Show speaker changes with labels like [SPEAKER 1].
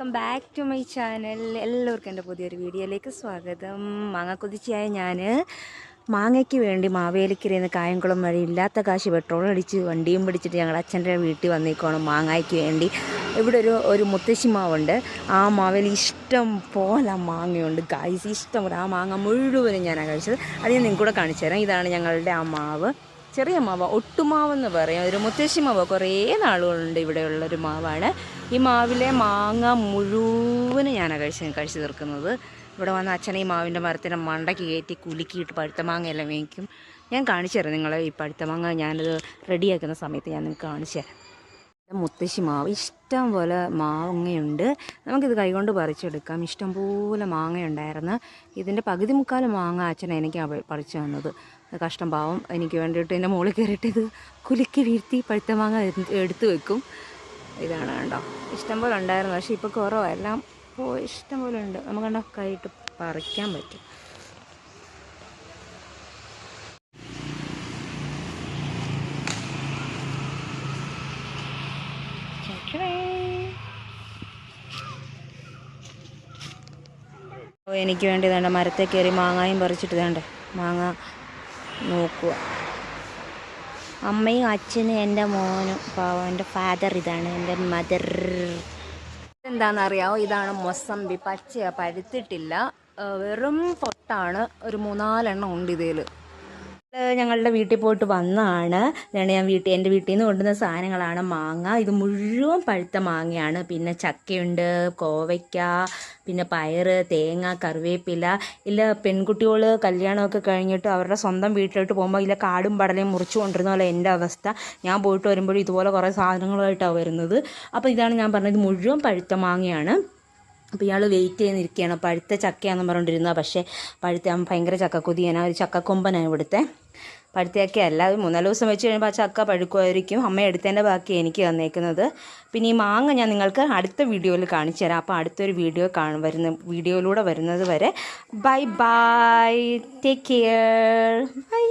[SPEAKER 1] Welcome back to my channel. എല്ലാവർക്കും എന്റെ പുതിയൊരു വീഡിയോയിലേക്ക് സ്വാഗതം. മാങ്ങ കുതിച്ചയായ ഞാൻ മാങ്ങയ്ക്ക് വേണ്ടി മാവേലിക്കരയിൽ നിന്ന് കായംകുളം വഴി ഇല്ലാത്ത കാശ് പെട്രോൾ അടിച്ച് വണ്ടിയും പിടിച്ചിട്ട് ഞങ്ങൾ അച്ഛന്റെ വീട്ടിൽ വന്നേക്കുവാണ് മാങ്ങയ്ക്ക് വേണ്ടി. ഇവിടെ ഒരു ഒരു മുത്തശ്ശി മാവുണ്ട്. ആ മാവേലി ഇഷ്ടം പോലെ മാങ്ങയുണ്ട്. ഗായ്സ് ഇഷ്ടം പോലെ. ആ മാങ്ങ മുഴുവനും ഞാനാണ് കഴിച്ചത്. അത് ഞാൻ നിങ്ങൾക്ക് കൂടെ കാണിച്ചു തരാം. ഇതാണ് ഞങ്ങളുടെ ആ മാവ്. ചെറിയ മാവ ഒട്ടുമാവെന്ന് പറയും. ഒരു മുത്തശ്ശി മാവ് കുറേ നാളുകളുണ്ട് ഇവിടെയുള്ളൊരു മാവാണ്. ഈ മാവിലെ മാങ്ങ മുഴുവനും ഞാനാണ് കഴിച്ച് കഴിച്ചു തീർക്കുന്നത്. ഇവിടെ വന്ന അച്ഛനെ ഈ മാവിന്റെ മരത്തിനെ മണ്ടയ്ക്ക് കയറ്റി കുലുക്കിയിട്ട് പഴുത്ത മാങ്ങ എല്ലാം മേടിക്കും. ഞാൻ കാണിച്ചു തരാം നിങ്ങളെ ഈ പഴുത്ത മാങ്ങ ഞാനത് റെഡിയാക്കുന്ന സമയത്ത് ഞാൻ നിങ്ങൾക്ക് കാണിച്ചു തരാം. മുത്തശ്ശി മാവ് ഇഷ്ടം പോലെ മാങ്ങയുണ്ട്. നമുക്കിത് കൈകൊണ്ട് പറിച്ചെടുക്കാം. ഇഷ്ടം പോലെ മാങ്ങയുണ്ടായിരുന്നു. ഇതിന്റെ പകുതി മുക്കാൽ മാങ്ങ അച്ഛൻ എനിക്ക് പറിച്ചു തന്നത്. കഷ്ടം പാവം. എനിക്ക് വേണ്ടിയിട്ട് എന്റെ മുകളിൽ കയറിയിട്ട് ഇത് കുലുക്കി വീഴ്ത്തി പഴുത്ത മാങ്ങ എടുത്ത് വെക്കും. ഇതാണ് കണ്ടോ. ഇഷ്ടം പോലെ ഉണ്ടായിരുന്നു. പക്ഷേ ഇപ്പോൾ കുറവാണ് എല്ലാം ഇഷ്ടം പോലെ ഉണ്ട്. നമുക്ക് കണ്ടോ കൈയിട്ട് പറിക്കാൻ പറ്റും. എനിക്ക് വേണ്ടി വേണ്ട മരത്തെ കയറി മാങ്ങായും പറിച്ചിട്ട് വേണ്ട മാങ്ങ നോക്കുക. അമ്മയും അച്ഛനും എന്റെ മോനും പാവം എന്റെ ഫാദർ ഇതാണ് എന്റെ മദർ എന്താണെന്നറിയാമോ ഇതാണ് മൊസമ്പി. പച്ച പഴുത്തിട്ടില്ല. വെറും പൊട്ടാണ്. ഒരു മൂന്നാലെണ്ണം ഉണ്ട് ഇതിൽ ഞങ്ങളുടെ വീട്ടിൽ പോയിട്ട് വന്നതാണ്. ഇതാണ് ഞാൻ വീട്ടിൽ എന്റെ വീട്ടിൽ നിന്ന് കൊണ്ടുവന്ന സാധനങ്ങളാണ് മാങ്ങ. ഇത് മുഴുവൻ പഴുത്ത മാങ്ങയാണ്. പിന്നെ ചക്കയുണ്ട് കോവയ്ക്ക പിന്നെ പയറ് തേങ്ങ കറിവേപ്പില. ഇല്ല പെൺകുട്ടികൾ കല്യാണമൊക്കെ കഴിഞ്ഞിട്ട് അവരുടെ സ്വന്തം വീട്ടിലോട്ട് പോകുമ്പോൾ ഇല്ല കാടും പടലയും മുറിച്ചു കൊണ്ടിരുന്ന പോലെ എന്റെ അവസ്ഥ. ഞാൻ പോയിട്ട് വരുമ്പോഴും ഇതുപോലെ കുറേ സാധനങ്ങളുമായിട്ടാണ് വരുന്നത്. അപ്പോൾ ഇതാണ് ഞാൻ പറഞ്ഞത്. മുഴുവൻ പഴുത്ത മാങ്ങയാണ്. അപ്പോൾ ഇയാൾ വെയിറ്റ് ചെയ്തിരിക്കുകയാണ്. പഴുത്ത ചക്കയാണെന്ന് പറഞ്ഞുകൊണ്ടിരുന്നത്. പക്ഷേ പഴുത്ത ഭയങ്കര ചക്കക്കൊതിയാണ് ഒരു ചക്കക്കൊമ്പനാണ് ഇവിടുത്തെ. പഴുത്തയൊക്കെ അല്ല. അത് മൂന്നാൽ ദിവസം വെച്ച് കഴിയുമ്പോൾ ആ ചക്ക പഴുക്കുമായിരിക്കും. അമ്മ എടുത്തതിന്റെ ബാക്കി എനിക്ക് തന്നേക്കുന്നത്. പിന്നെ ഈ മാങ്ങ ഞാൻ നിങ്ങൾക്ക് അടുത്ത വീഡിയോയിൽ കാണിച്ചു തരാം. അപ്പോൾ അടുത്തൊരു വീഡിയോ കാണും വരുന്ന വീഡിയോയിലൂടെ വരുന്നത് വരെ. Bye bye take care bye